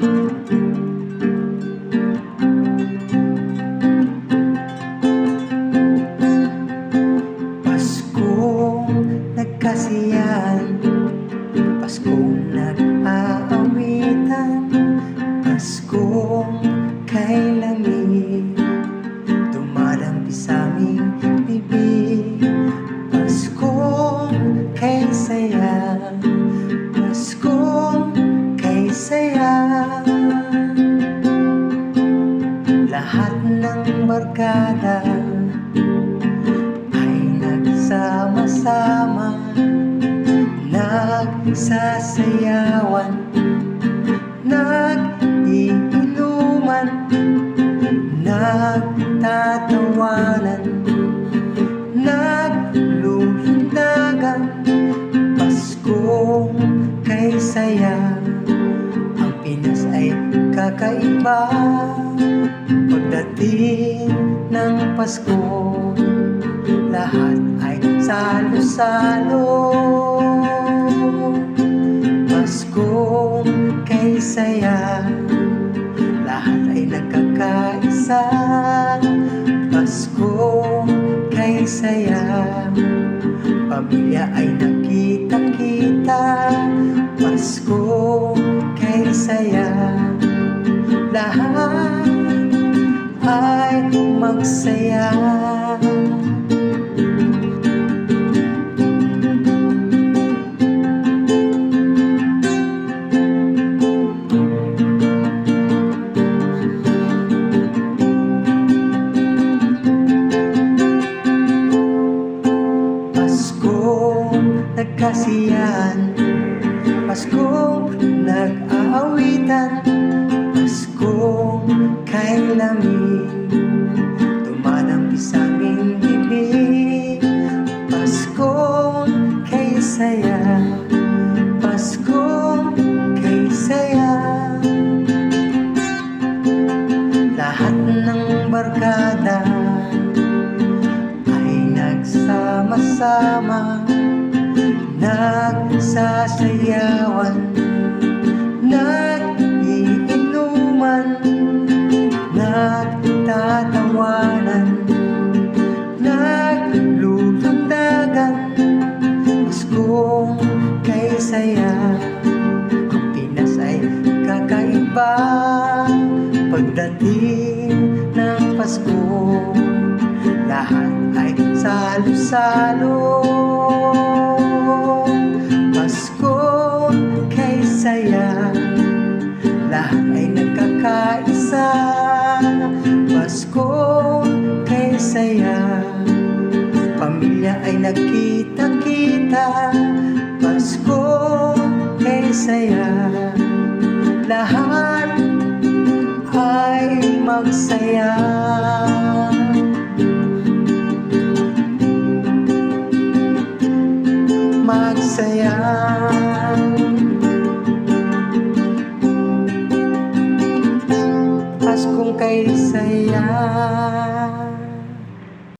Paskong Lahat ng barkada ay nagsama-sama Nagsasayawan kakaiba Pagdating ng Pasko. Lahat ay salo-salo. Paskong kay saya. Lahat ay nagkakaisa. Paskong kay saya. Pamilya ay nakita-kita. Pasko magsaya. Nagkasiyahan. Paskong nag-aawitan. Paskong kay lamig saya Paskong kay saya. Lahat ng barkada ay nagsama-sama Nagsasayawan kakaiba Pagdating ng Pasko. Lahat ay salo-salo. Pasko kay saya. Lahat ay nagkakaisa. Pasko kay saya. Pamilya ay nagkita-kita. Pasko kay saya magsaya Magsaya. Paskong kay saya